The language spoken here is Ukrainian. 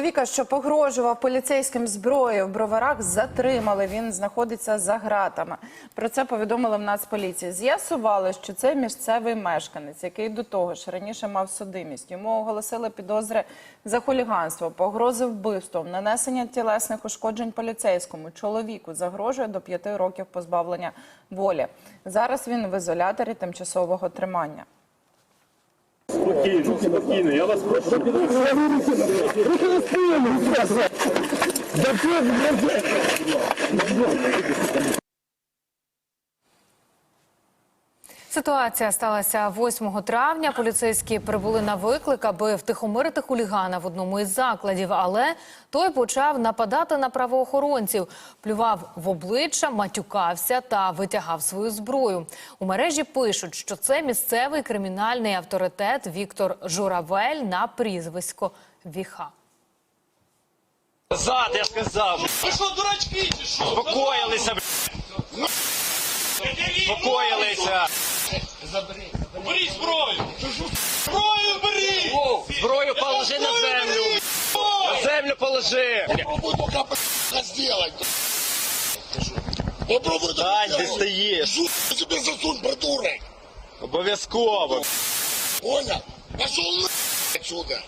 Чоловіка, що погрожував поліцейським зброєю в броварах, затримали. Він знаходиться за ґратами. Про це повідомили в Нацполіції. З'ясували, що це місцевий мешканець, який до того ж раніше мав судимість. Йому оголосили підозри за хуліганство, погрози вбивством, нанесення тілесних ушкоджень поліцейському. Чоловіку загрожує до п'яти років позбавлення волі. Зараз він в ізоляторі тимчасового тримання. Спокійно, спокійно, я вас прошу. Ситуація сталася 8 травня. Поліцейські прибули на виклик, аби втихомирити хулігана в одному із закладів. Але той почав нападати на правоохоронців, плював в обличчя, матюкався та витягав свою зброю. У мережі пишуть, що це місцевий кримінальний авторитет Віктор Журавель на прізвисько Віха. Зад, я сказав. Ви що, дурачки чи що? Покоїлися, б***ь. Покоїлися. Бери зброю! Зброю бери! Зброю положи на землю. На землю положи. Попробуй пока сделать. Попробуй ти сделать. стоїш. Жу- тебе засунь, придурок. Обов'язково. Понял? Пошел на отсюда.